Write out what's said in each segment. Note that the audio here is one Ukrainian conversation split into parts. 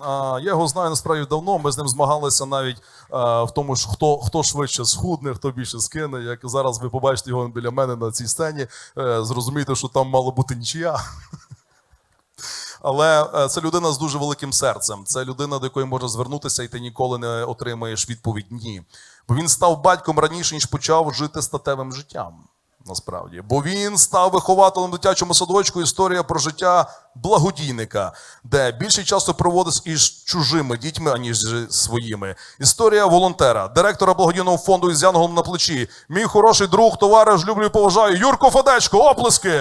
Я його знаю насправді давно. Ми з ним змагалися навіть в тому, ж, хто, хто швидше схудне, хто більше скине. Як зараз ви побачите його біля мене на цій сцені, е, зрозумієте, що там мало бути нічия. Але е, це людина з дуже великим серцем. Це людина, до якої можна звернутися, і ти ніколи не отримаєш відповідь ні. Бо він став батьком раніше, ніж почав жити статевим життям. Насправді, бо він став вихователем в дитячому садочку. Історія про життя благодійника, де більше часу проводить із чужими дітьми, аніж зі своїми. Історія волонтера, директора благодійного фонду із янголом на плечі. Мій хороший друг, товариш, люблю і поважаю. Юрко Фадечко, оплески!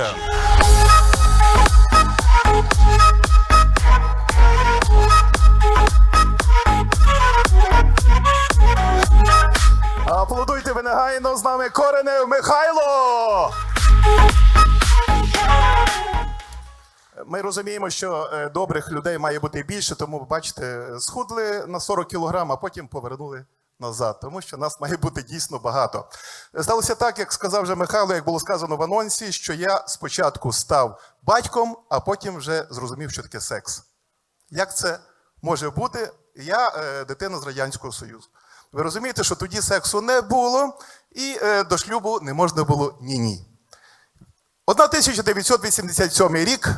Розуміємо, що е, добрих людей має бути більше, тому бачите, схудли на 40 кілограм, а потім повернули назад, тому що нас має бути дійсно багато. Сталося так, як сказав вже Михайло, як було сказано в анонсі, що я спочатку став батьком, а потім вже зрозумів, що таке секс. Як це може бути? Я е, дитина з Радянського Союзу. Ви розумієте, що тоді сексу не було, і е, до шлюбу не можна було ні-ні. 1987 рік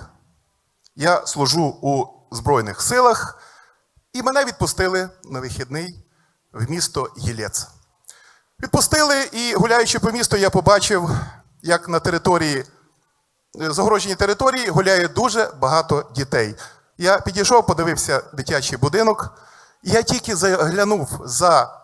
я служу у Збройних силах, і мене відпустили на вихідний в місто Єлець. Відпустили, і гуляючи по місту, я побачив, як на території е, загороженій території гуляє дуже багато дітей. Я підійшов, подивився дитячий будинок, і я тільки заглянув за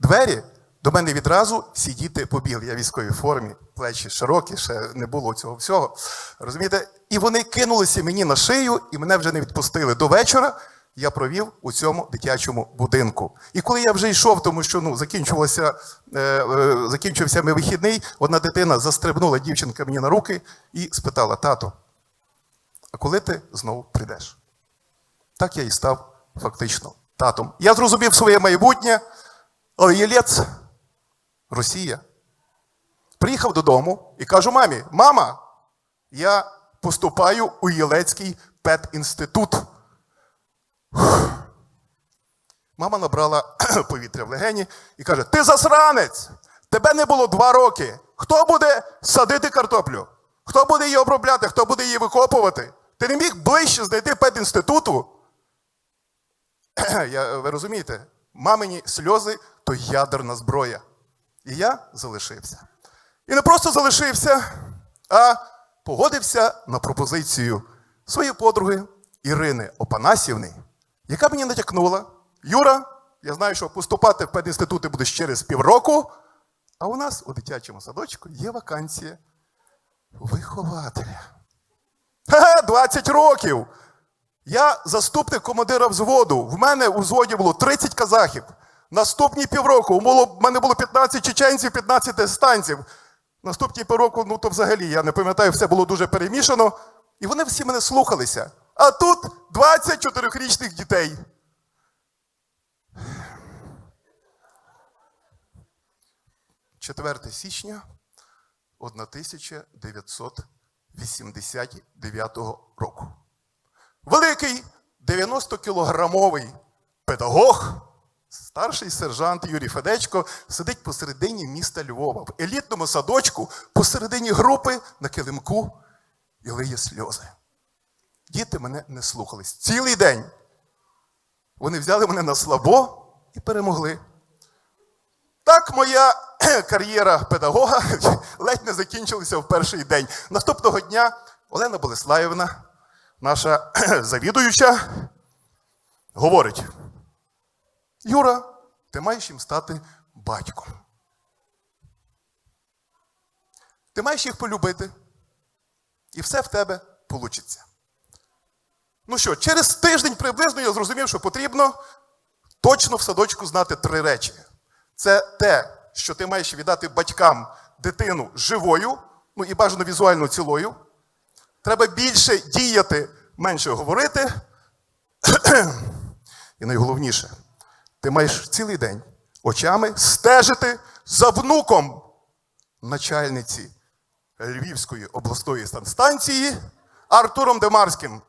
двері, до мене відразу всі діти побігли. Я в військовій формі, плечі широкі, ще не було цього всього. Розумієте? І вони кинулися мені на шию, і мене вже не відпустили. До вечора я провів у цьому дитячому будинку. І коли я вже йшов, тому що ну, закінчувався, е, е, закінчився мій вихідний, одна дитина застрибнула дівчинка мені на руки і спитала: тато, а коли ти знову прийдеш? Так я і став фактично татом. Я зрозумів своє майбутнє, але Єлець, Росія. Приїхав додому і кажу мамі: мама, я поступаю у Єлецький педінститут. Мама набрала повітря в легені і каже: Ти засранець! Тебе не було два роки. Хто буде садити картоплю? Хто буде її обробляти? Хто буде її викопувати? Ти не міг ближче знайти педінституту? Я, ви розумієте, мамині сльози то ядерна зброя. І я залишився. І не просто залишився, а погодився на пропозицію своєї подруги Ірини Опанасівни, яка мені натякнула: Юра, я знаю, що поступати в педінститути будеш через півроку, а у нас у дитячому садочку є вакансія вихователя. Ха-ха, 20 років! Я заступник командира взводу. В мене у взводі було 30 казахів. Наступні півроку в мене було 15 чеченців, 15 дагестанців. Наступні півроку, ну то взагалі, я не пам'ятаю, все було дуже перемішано. І вони всі мене слухалися. А тут 24-річних дітей. «4 січня 1989 року. Великий 90-кілограмовий педагог, старший сержант Юрій Федечко, сидить посередині міста Львова, в елітному садочку, посередині групи на килимку і лиє сльози. Діти мене не слухались. Цілий день. Вони взяли мене на слабо і перемогли. Так моя кар'єра педагога ледь не закінчилася в перший день. Наступного дня Олена Болеславівна, наша завідуюча, говорить: Юра, ти маєш їм стати батьком. Ти маєш їх полюбити, і все в тебе вийде. Ну що, через тиждень приблизно я зрозумів, що потрібно точно в садочку знати три речі. Це те, що ти маєш віддати батькам дитину живою, ну і бажано візуально цілою. Треба більше діяти, менше говорити. І найголовніше, ти маєш цілий день очами стежити за внуком начальниці Львівської обласної станції Артуром Демарським.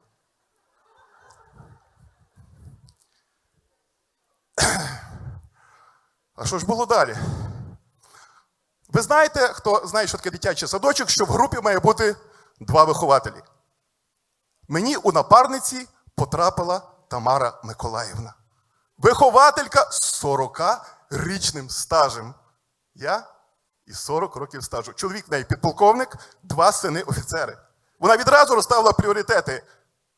А що ж було далі? Ви знаєте, хто знає, що таке дитячий садочок, що в групі має бути два вихователі. Мені у напарниці потрапила Тамара Миколаївна. Вихователька з 40-річним стажем. Я із 40 років стажу. Чоловік в неї підполковник, два сини офіцери. Вона відразу розставила пріоритети.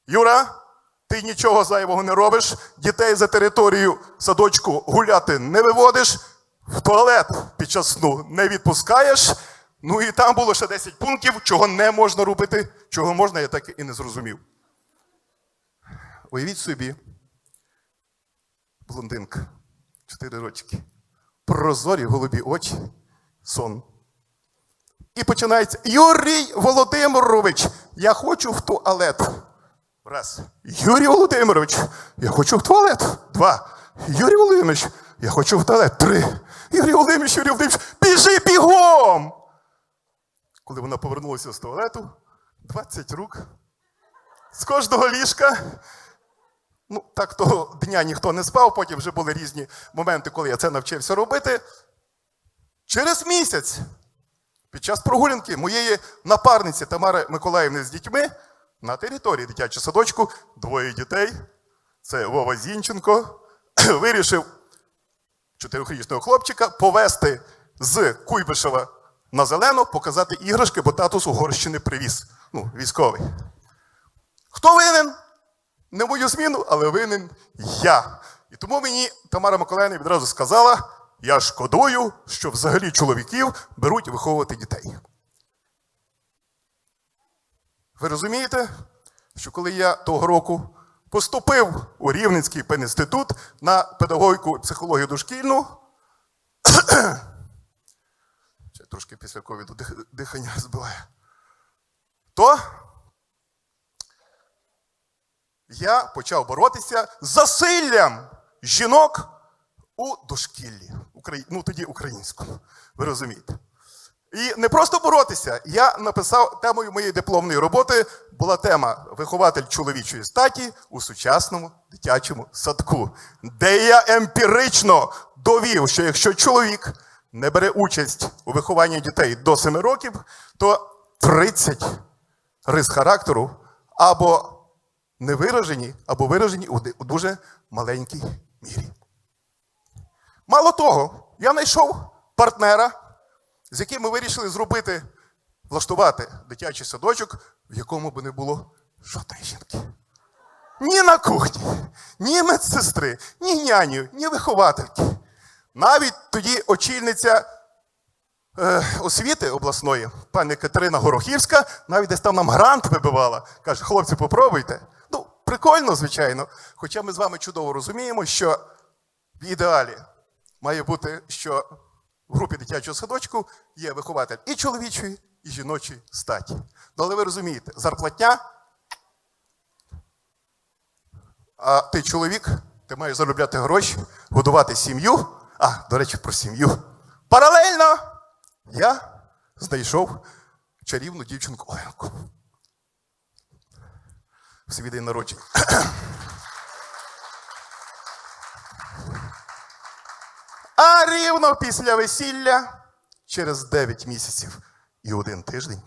Юра, ти нічого зайвого не робиш, дітей за територію садочку гуляти не виводиш, в туалет під час сну не відпускаєш. Ну і там було ще 10 пунктів, чого не можна робити, чого можна, я так і не зрозумів. Уявіть собі, блондинка, 4 рочки, прозорі голубі очі, сон. І починається Юрій Володимирович, я хочу в туалет. Раз. Юрій Володимирович, я хочу в туалет. Два. Юрій Володимирович, я хочу в туалет. Три. Юрій Володимирович, Юрій Володимирович, біжи бігом! Коли вона повернулася з туалету, 20 рук. З кожного ліжка. Ну, так того дня ніхто не спав, потім вже були різні моменти, коли я це навчився робити. Через місяць, під час прогулянки моєї напарниці Тамари Миколаївни з дітьми на території дитячого садочку двоє дітей. Це Вова Зінченко, вирішив чотирьохрічного хлопчика повести з Куйбишева на зелену, показати іграшки, бо татус Угорщини привіз. Ну, військовий. Хто винен? Не мою зміну, але винен я. І тому мені Тамара Миколаївна відразу сказала: я шкодую, що взагалі чоловіків беруть виховувати дітей. Ви розумієте, що коли я того року поступив у Рівненський пединститут на педагогіку і психологію дошкільну, ще трошки після ковіду дихання збиває, то я почав боротися з засиллям жінок у дошкіллі, Украї- ну тоді українському. Ви розумієте? І не просто боротися. Я написав темою моєї дипломної роботи була тема вихователь чоловічої статі у сучасному дитячому садку, де я емпірично довів, що якщо чоловік не бере участь у вихованні дітей до 7 років, то 30 рис характеру або не виражені, або виражені у дуже маленькій мірі. Мало того, я знайшов партнера, з яким ми вирішили зробити, влаштувати дитячий садочок, в якому би не було жодної жінки. Ні на кухні, ні медсестри, ні няню, ні виховательки. Навіть тоді очільниця е, освіти обласної, пані Катерина Горохівська, навіть десь там нам грант вибивала. Каже, хлопці, попробуйте. Прикольно, звичайно. Хоча ми з вами чудово розуміємо, що в ідеалі має бути, що в групі дитячого садочку є вихователь і чоловічої, і жіночої статі. Ну, але ви розумієте, зарплатня. А ти чоловік, ти маєш заробляти гроші, годувати сім'ю. А, до речі, про сім'ю. Паралельно я знайшов чарівну дівчинку Оленку. В свій день. А рівно після весілля, через 9 місяців і один тиждень,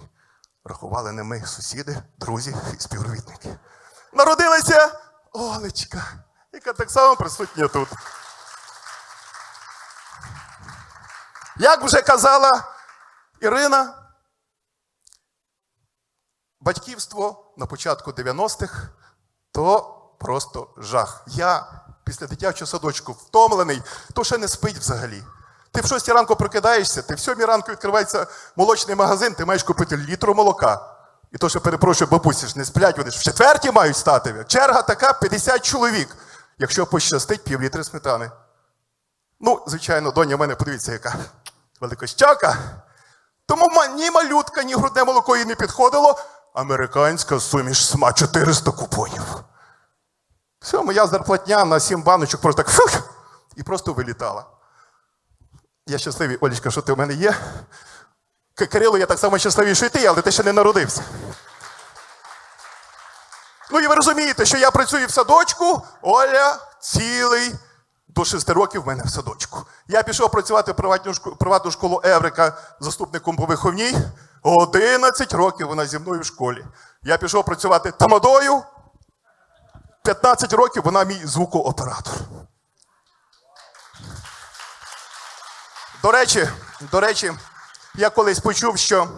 рахували не ми сусіди, друзі і співробітники. Народилася Олечка, яка так само присутня тут. Як вже казала Ірина, батьківство на початку 90-х то просто жах. Я після дитячого садочку втомлений, то ще не спить взагалі. Ти в 6 ранку прокидаєшся, ти в 7 ранку відкривається молочний магазин, ти маєш купити літру молока. І то, що перепрошую, бабусі ж не сплять, вони ж в четвертій мають стати. Черга така 50 чоловік. Якщо пощастить, півлітри сметани. Ну, звичайно, доня в мене, подивіться, яка великощака. Тому ні малютка, ні грудне молоко їй не підходило. Американська суміш сма 400 купонів. Все, моя зарплатня на 7 баночок просто так фух, і просто вилітала. Я щасливий, Олічка, що ти в мене є. Кирило, я так само щасливий, що і ти, але ти ще не народився. Ну і ви розумієте, що я працюю в садочку, Оля цілий до 6 років в мене в садочку. Я пішов працювати в приватну школу Еврика заступником по виховній. 11 років вона зі мною в школі. Я пішов працювати тамадою. 15 років вона мій звукооператор. До речі, до речі, я колись почув, що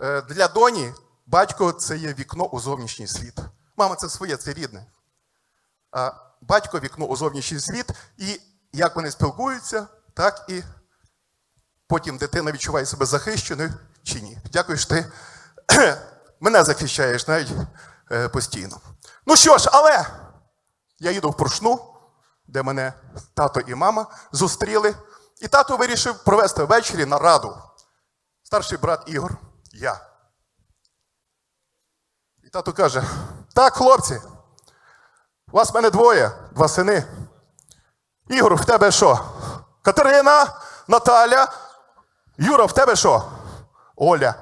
е, для доні батько це є вікно у зовнішній світ. Мама це своє, це рідне. А батько вікно у зовнішній світ, і як вони спілкуються, так і потім дитина відчуває себе захищеною чи ні. Дякую, що ти мене захищаєш навіть е, постійно. Ну що ж, але я їду в Прошну, де мене тато і мама зустріли. І тато вирішив провести ввечері нараду. Старший брат Ігор, я. І тато каже: так, хлопці, у вас в мене двоє, два сини. Ігор, в тебе що? Катерина, Наталя. Юра, в тебе що? Оля.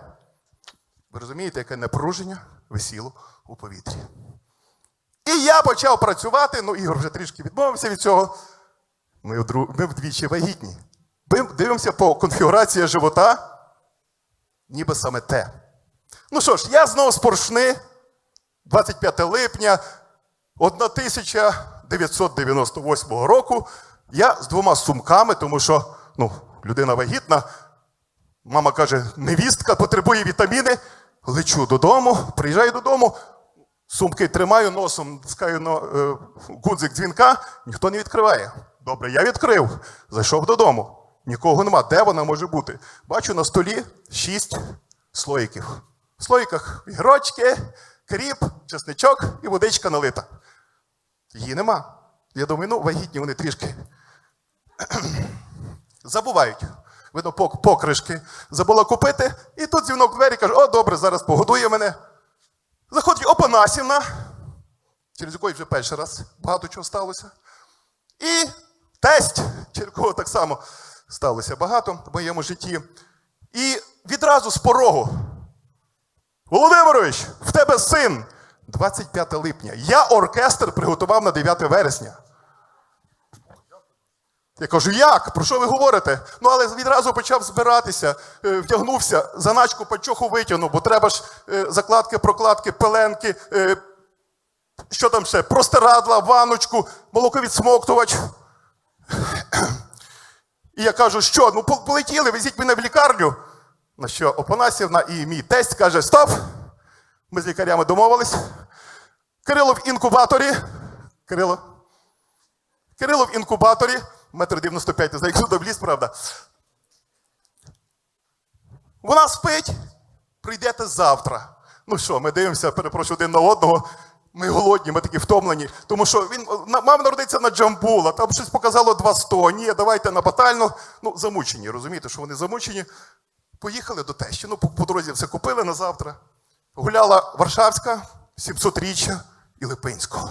Ви розумієте, яке напруження висіло у повітрі. І я почав працювати, ну Ігор вже трішки відмовився від цього. Ми, вдвічі вагітні. Ми дивимося по конфігурації живота, ніби саме те. Ну що ж, я знову з поршни, 25 липня 1998 року. Я з двома сумками, тому що ну, людина вагітна. Мама каже, невістка потребує вітаміни. Лечу додому, приїжджаю додому, сумки тримаю носом, тискаю на е, гудзик дзвінка, ніхто не відкриває. Добре, я відкрив, зайшов додому. Нікого нема. Де вона може бути? Бачу на столі шість слоїків. В слоїках гірочки, кріп, чесничок і водичка налита. Її нема. Я думаю, ну, вагітні вони трішки забувають. Видно, покришки. Забула купити. І тут дзвінок в двері каже: о, добре, зараз погодує мене. Заходить Опанасівна, через якої вже перший раз багато чого сталося. І тесть, через кого так само сталося багато в моєму житті. І відразу з порогу. Володимирович, в тебе син 25 липня. Я оркестр приготував на 9 вересня. Я кажу, як? Про що ви говорите? Ну, але відразу почав збиратися, е, втягнувся, заначку пачоху витягнув, бо треба ж е, закладки, прокладки, пеленки, е, що там ще? Простирадла, ваночку, молоковідсмоктувач. І я кажу, що? Ну, полетіли, везіть мене в лікарню. На що Опанасівна і мій тесть каже: Стоп! Ми з лікарями домовились. Кирило в інкубаторі. Кирило. Кирило в інкубаторі. Метр 95, не знаю, як сюди вліз, правда. Вона спить. Прийдете завтра. Ну що, ми дивимося, перепрошую один на одного. Ми голодні, ми такі втомлені. Тому що він мав народитися на Джамбула, там щось показало 200. Ні, давайте на батальну. Ну, замучені, розумієте, що вони замучені. Поїхали до тещі. Ну, по, по дорозі все купили на завтра. Гуляла Варшавська, 700-річчя і Липинського.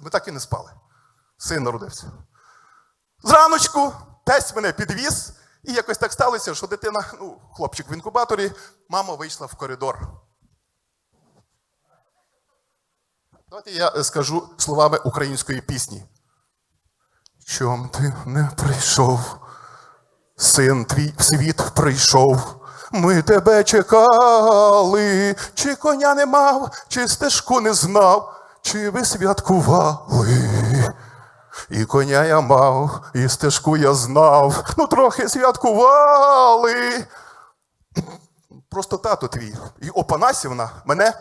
Ми так і не спали. Син народився. Зраночку тесть мене підвіз, і якось так сталося, що дитина, ну, хлопчик в інкубаторі, мама вийшла в коридор. Давайте я скажу словами української пісні. Чом ти не прийшов? Син твій в світ прийшов. Ми тебе чекали, чи коня не мав, чи стежку не знав, чи ви святкували. І коня я мав, і стежку я знав. Ну, трохи святкували. Просто тато твій. І Опанасівна мене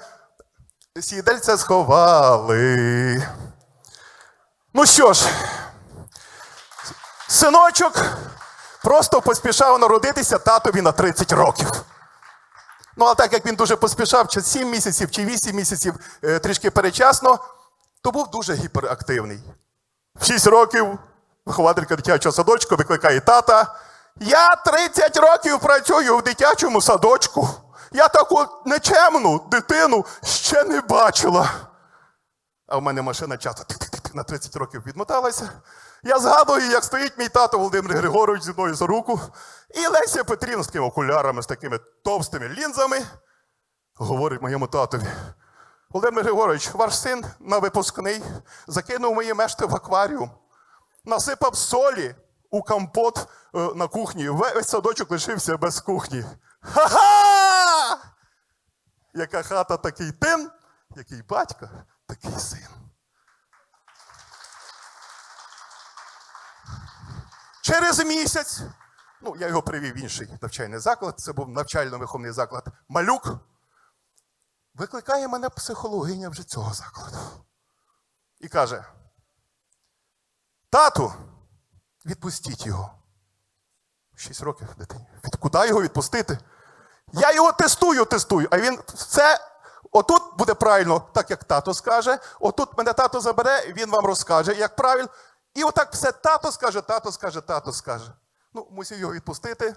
сідельце сховали. Ну що ж, синочок просто поспішав народитися татові на 30 років. Ну, а так як він дуже поспішав, чи 7 місяців, чи 8 місяців е, трішки перечасно, то був дуже гіперактивний. В 6 років вихователька дитячого садочку викликає тата. Я 30 років працюю в дитячому садочку. Я таку нечемну дитину ще не бачила. А в мене машина часу на 30 років відмоталася. Я згадую, як стоїть мій тато Володимир Григорович зі мною за руку, і Леся Петрівна з такими окулярами, з такими товстими лінзами, говорить моєму татові: Володимир Григорович, ваш син на випускний закинув мої мешти в акваріум, насипав солі у компот е, на кухні. Весь садочок лишився без кухні. Ха-ха! Яка хата, такий тин, який батько, такий син. Через місяць, ну я його привів в інший навчальний заклад, це був навчально-виховний заклад Малюк. Викликає мене психологиня вже цього закладу. І каже: Тату, відпустіть його. Шість років дитині. Куди його відпустити? Я його тестую, тестую. А він все. Отут буде правильно, так як тато скаже. Отут мене тато забере, він вам розкаже, як правильно. І отак все тато скаже, тато скаже, тато скаже. Ну, мусив його відпустити,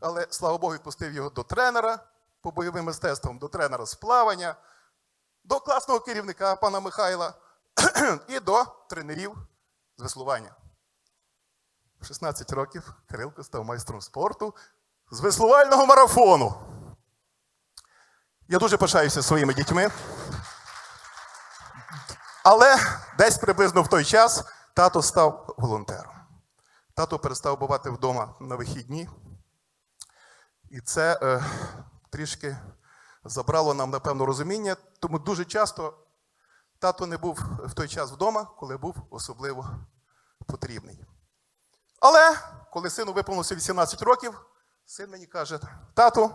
але слава Богу, відпустив його до тренера по бойовим мистецтвам, до тренера з плавання, до класного керівника пана Михайла і до тренерів з веслування. В 16 років Кирилко став майстром спорту з веслувального марафону. Я дуже пишаюся своїми дітьми. Але десь приблизно в той час тато став волонтером. Тато перестав бувати вдома на вихідні. І це е, трішки забрало нам, напевно, розуміння. Тому дуже часто тато не був в той час вдома, коли був особливо потрібний. Але коли сину виповнилося 18 років, син мені каже: тату,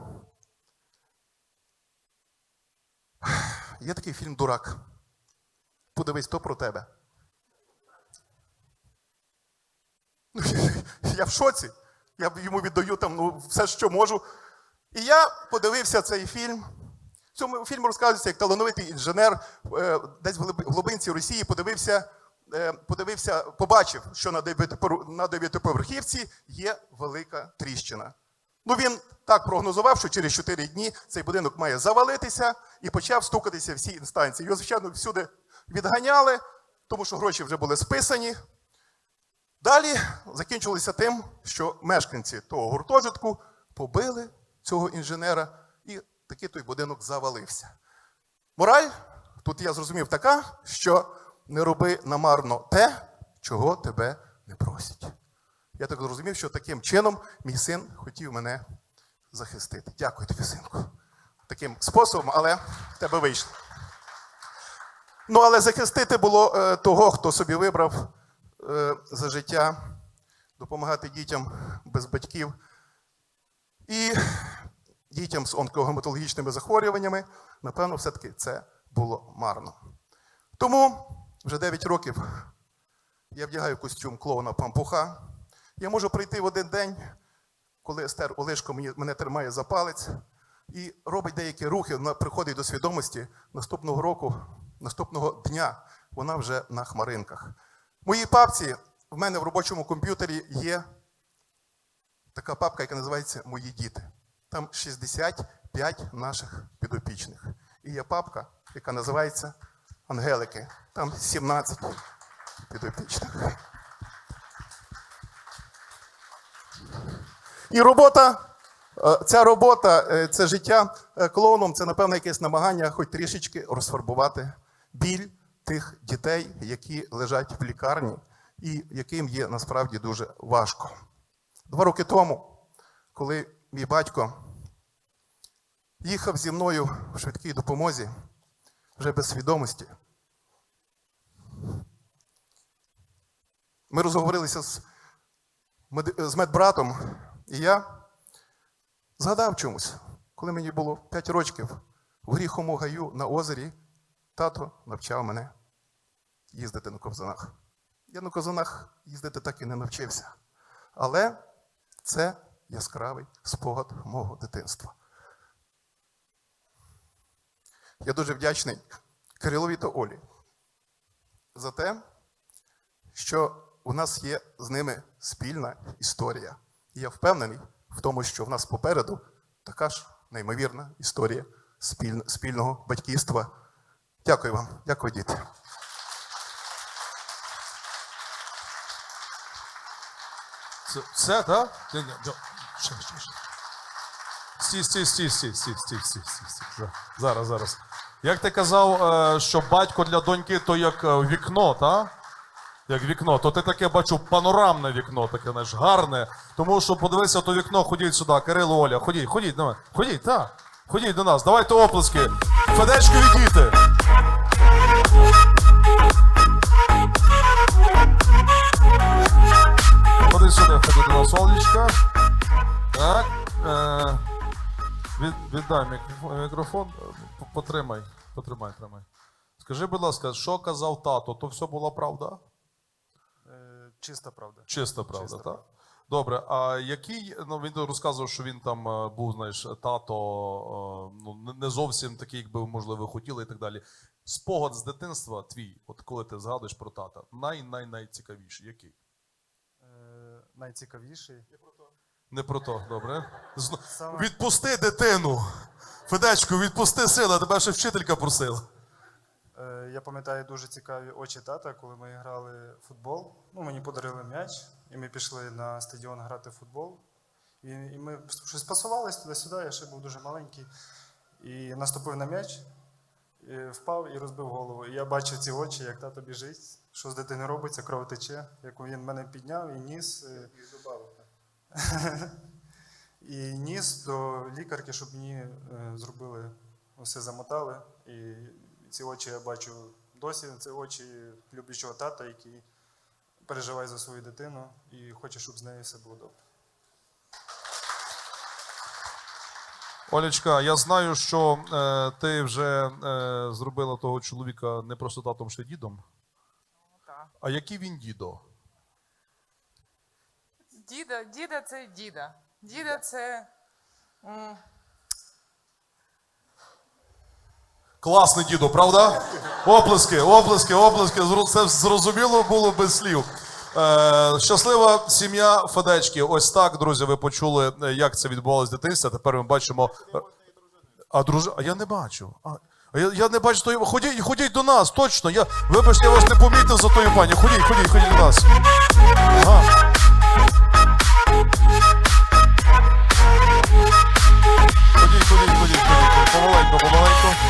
є такий фільм Дурак. Подивись, то про тебе. Ну, Я в шоці. Я йому віддаю там ну, все, що можу. І я подивився цей фільм. В цьому фільмі розказується, як талановитий інженер е, десь в глиб- глибинці Росії подивився, е, подивився, побачив, що на дев'ятиповерхівці є велика тріщина. Ну він так прогнозував, що через 4 дні цей будинок має завалитися і почав стукатися всі інстанції. Його, звичайно, всюди відганяли, тому що гроші вже були списані. Далі закінчилося тим, що мешканці того гуртожитку побили цього інженера, і такий той будинок завалився. Мораль тут я зрозумів така, що не роби намарно те, чого тебе не просять. Я так зрозумів, що таким чином мій син хотів мене захистити. Дякую тобі, синку. Таким способом, але в тебе вийшло. Ну, але захистити було е, того, хто собі вибрав за життя, допомагати дітям без батьків і дітям з онкогематологічними захворюваннями, напевно, все-таки це було марно. Тому вже 9 років я вдягаю костюм клоуна пампуха. Я можу прийти в один день, коли Естер Олешко мене тримає за палець і робить деякі рухи, вона приходить до свідомості наступного року, наступного дня вона вже на хмаринках. Моїй папці в мене в робочому комп'ютері є така папка, яка називається Мої діти. Там 65 наших підопічних. І є папка, яка називається Ангелики. Там 17 підопічних. І робота, е, ця робота, е, це життя е, клоуном, це, напевно, якесь намагання хоч трішечки розфарбувати біль тих дітей, які лежать в лікарні, і яким є насправді дуже важко. Два роки тому, коли мій батько їхав зі мною в швидкій допомозі, вже без свідомості, ми розговорилися з з медбратом, і я згадав чомусь, коли мені було 5 років в гріхому гаю на озері, тато навчав мене їздити на ковзанах. Я на ковзанах їздити так і не навчився. Але це яскравий спогад мого дитинства. Я дуже вдячний Кирилові та Олі за те, що у нас є з ними спільна історія. І я впевнений в тому, що в нас попереду така ж неймовірна історія спільного батьківства. Дякую вам, дякую, діти. Все, так? Стій, стій, стій, стій, стій, стій, стій, стій. Зараз, зараз. Як ти казав, е, що батько для доньки то як е, вікно, так? Як вікно, то ти таке бачу панорамне вікно, таке знаєш, гарне. Тому що подивися то вікно, ходіть сюди, Кирило, Оля, ходіть, ходіть, давай. Ходіть, так. Ходіть до нас. Давайте оплески. Федечко відійти. До нас, Так. Е, від, віддай мікрофон, мікрофон. Потримай, потримай, тримай. Скажи, будь ласка, що казав тато, то все була правда? Е, Чиста правда. Чиста правда, Чиста так? правда. Добре, а який, ну він розказував, що він там е, був, знаєш, тато, е, ну не- зовсім такий, як би можливо хотіли і так далі. Спогад з дитинства твій, от коли ти згадуєш про тата, най найцікавіший, який? Найцікавіший. Не про то, добре? Саме- Відпусти дитину. Федечку, відпусти сина, тебе ще вчителька просила. Е, Я пам'ятаю дуже цікаві очі тата, коли ми грали в футбол. Ну, мені подарили м'яч, і ми пішли на стадіон грати в футбол. І, і ми щось пасувались туди-сюди, я ще був дуже маленький. І наступив на м'яч, і впав і розбив голову. І я бачив ці очі, як тато біжить, що з дитини робиться, кров тече, як він мене підняв і ніс. е, І ніс до лікарки, щоб мені е, зробили, все замотали. І ці очі я бачу досі. Це очі люблячого тата, який переживає за свою дитину і хоче, щоб з нею все було добре. Олечка, я знаю, що е, ти вже е, зробила того чоловіка не просто татом, ще дідом. Так. А який він дідо? Діда, діда це діда. Діда це. м, Класний дідо, правда? Оплески, оплески, оплески. Зру- Це зрозуміло було без слів. Е, щаслива сім'я Федечки. Ось так, друзі, ви почули, е, як це відбувалося дитинстві. Тепер ми бачимо. е, А дружи... А я не бачу. А, я, я не бачу тої. Ходіть, ходіть до нас, точно. Я, вибачте, я вас не помітив за тою пані. Ходіть, ходіть, ходіть до нас. Ага. Ходіть, ходіть, ходіть, ходіть. Помаленьку, помаленьку.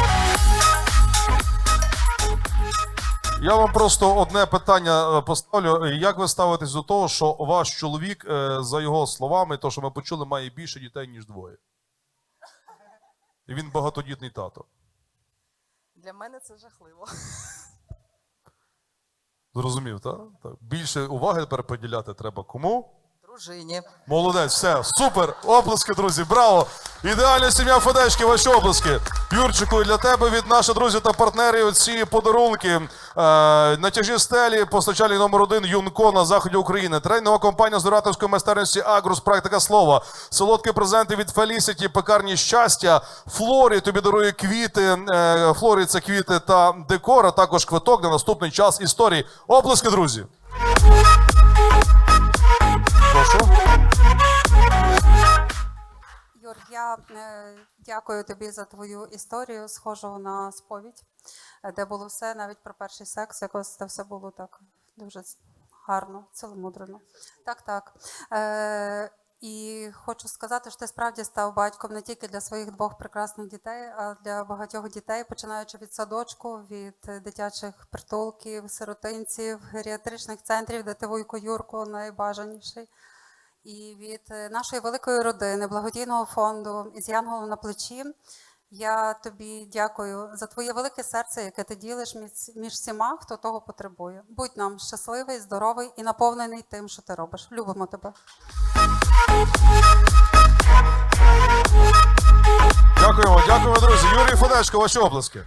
Я вам просто одне питання е, поставлю. Як ви ставитесь до того, що ваш чоловік, е, за його словами, то, що ми почули, має більше дітей, ніж двоє? І він багатодітний тато. Для мене це жахливо. Зрозумів, так? так? Більше уваги тепер приділяти треба кому? Дружині. Молодець, все, супер. Оплески, друзі, браво! Ідеальна сім'я Федечки, ваші оплески. Юрчику, для тебе від наших друзів та партнерів ці подарунки. Е, натяжі стелі, постачальник номер один Юнко на заході України. Тренова компанія з ораторської майстерності Агрус, практика слова. Солодкі презенти від Фелісіті, пекарні щастя. Флорі тобі дарує квіти. Е, Флорі це квіти та декор, а також квиток на наступний час історії. Оплески, друзі. Я е, дякую тобі за твою історію, схожу на сповідь, е, де було все, навіть про перший секс, якось це все було так дуже гарно, ціломудрено. Так, так. Е, і хочу сказати, що ти справді став батьком не тільки для своїх двох прекрасних дітей, а для багатьох дітей, починаючи від садочку, від дитячих притулків, сиротинців, геріатричних центрів, де ти Вуйко Юрко найбажаніший і від е, нашої великої родини, благодійного фонду із Янголом на плечі. Я тобі дякую за твоє велике серце, яке ти ділиш між, всіма, хто того потребує. Будь нам щасливий, здоровий і наповнений тим, що ти робиш. Любимо тебе. Дякуємо, дякуємо, друзі. Юрій Федечко, ваші обласки.